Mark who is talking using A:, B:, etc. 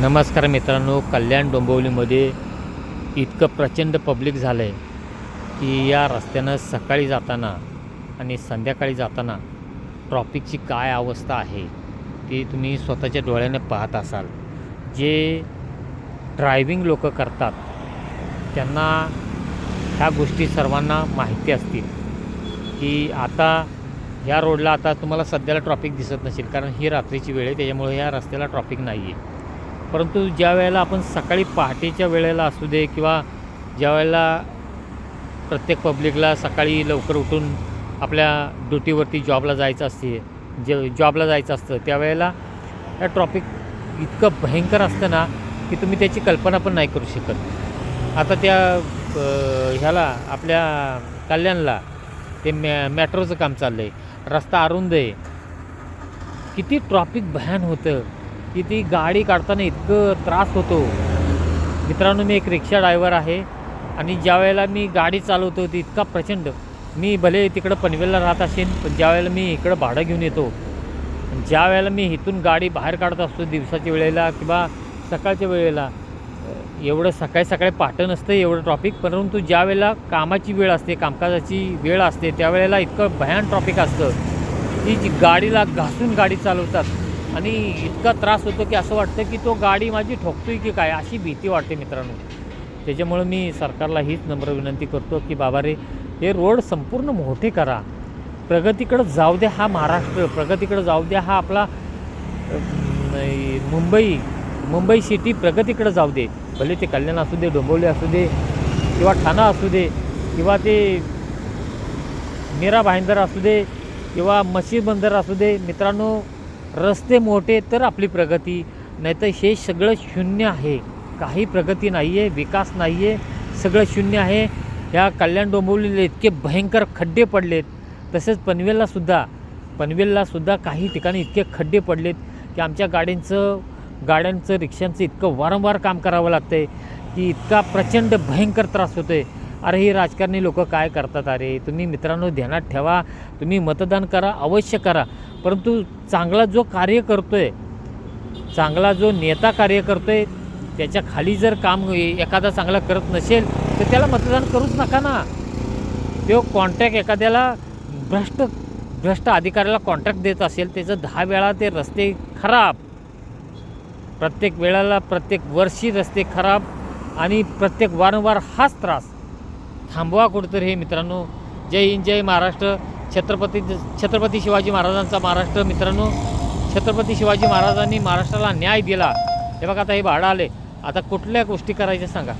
A: नमस्कार मित्रांनो कल्याण डोंबिवलीमध्ये इतकं प्रचंड पब्लिक झालं आहे की या रस्त्यानं सकाळी जाताना आणि संध्याकाळी जाताना ट्रॉफिकची काय अवस्था आहे ती तुम्ही स्वतःच्या डोळ्याने पाहत असाल. जे ड्रायव्हिंग लोक करतात त्यांना ह्या गोष्टी सर्वांना माहिती असतील की आता ह्या रोडला आता तुम्हाला सध्याला ट्रॉफिक दिसत नसेल कारण ही रात्रीची वेळ आहे त्याच्यामुळे ह्या रस्त्याला ट्रॉफिक नाही आहे परंतु ज्या वेळेला आपण सकाळी पहाटेच्या वेळेला असू दे किंवा ज्या वेळेला प्रत्येक पब्लिकला सकाळी लवकर उठून आपल्या ड्युटीवरती जॉबला जायचं असते जे जॉबला जायचं असतं त्यावेळेला या ट्रॉफिक इतकं भयंकर असतं ना की तुम्ही त्याची कल्पना पण नाही करू शकत. आता त्या ह्याला आपल्या कल्याणला ते मॅ मॅट्रोचं काम चाललं आहे रस्ता अरुंद आहे. किती ट्रॉफिक भयान होतं. की ती गाडी काढताना इतकं त्रास होतो. मित्रांनो मी एक रिक्षा ड्रायव्हर आहे आणि ज्या वेळेला मी गाडी चालवतो ती इतका प्रचंड. मी भले तिकडं पनवेलला राहत असेन पण ज्या वेळेला मी इकडं भाडं घेऊन येतो ज्या वेळेला मी इथून गाडी बाहेर काढत असतो दिवसाच्या वेळेला किंवा सकाळच्या वेळेला एवढं सकाळी सकाळी पाटण नसतं एवढं ट्रॉफिक परंतु ज्या वेळेला कामाची वेळ असते कामकाजाची वेळ असते त्यावेळेला इतकं भयान ट्रॉफिक असतं की जी गाडीला घासून गाडी चालवतात. आणि इतका त्रास होतो की असं वाटतं की तो गाडी माझी ठोकतोय की काय अशी भीती वाटते मित्रांनो. त्याच्यामुळं मी सरकारला हीच नम्र विनंती करतो की बाबा रे हे रोड संपूर्ण मोठे करा. प्रगतीकडं जाऊ द्या हा महाराष्ट्र प्रगतीकडं जाऊ द्या हा आपला मुंबई मुंबई सिटी प्रगतीकडं जाऊ दे. भले ते कल्याण असू दे डोंबिवली असू दे किंवा ठाणा असू दे किंवा ते मीरा भाईंदर असू दे किंवा मशीद बंदर असू दे. मित्रांनो रस्ते मोठे तर आपली प्रगती. नाहीतर हे सगळं शून्य आहे. काही प्रगती नाही आहे विकास नाही आहे सगळं शून्य आहे. ह्या कल्याण डोंबिवलीला इतके भयंकर खड्डे पडलेत. तसेच पनवेललासुद्धा पनवेललासुद्धा काही ठिकाणी इतके खड्डे पडलेत की आमच्या गाड्यांचं गाड्यांचं रिक्षांचं इतकं वारंवार काम करावं लागतं आहे की इतका प्रचंड भयंकर त्रास होतो आहे अरे ही राजकारणी लोक काय करतात? अरे तुम्ही मित्रांनो ध्यानात ठेवा. तुम्ही मतदान करा अवश्य करा. परंतु चांगला जो कार्य करतो आहे चांगला जो नेता कार्य करतो आहे त्याच्याखाली जर काम एखादा चांगला करत नसेल तर त्याला मतदान करूच नका ना. तो कॉन्ट्रॅक्ट एखाद्याला भ्रष्ट भ्रष्ट अधिकाऱ्याला कॉन्ट्रॅक्ट देत असेल त्याचं दहा वेळा ते रस्ते खराब. प्रत्येक वेळेला प्रत्येक वर्षी रस्ते खराब आणि प्रत्येक वारंवार हाच त्रास. थांबवा कुठंतरी हे मित्रांनो. जय हिंद जय महाराष्ट्र. छत्रपती छत्रपती शिवाजी महाराजांचा महाराष्ट्र मित्रांनो. छत्रपती शिवाजी महाराजांनी महाराष्ट्राला न्याय दिला. हे बघा आता हे भाडं आले. आता कुठल्या गोष्टी करायच्या सांगा.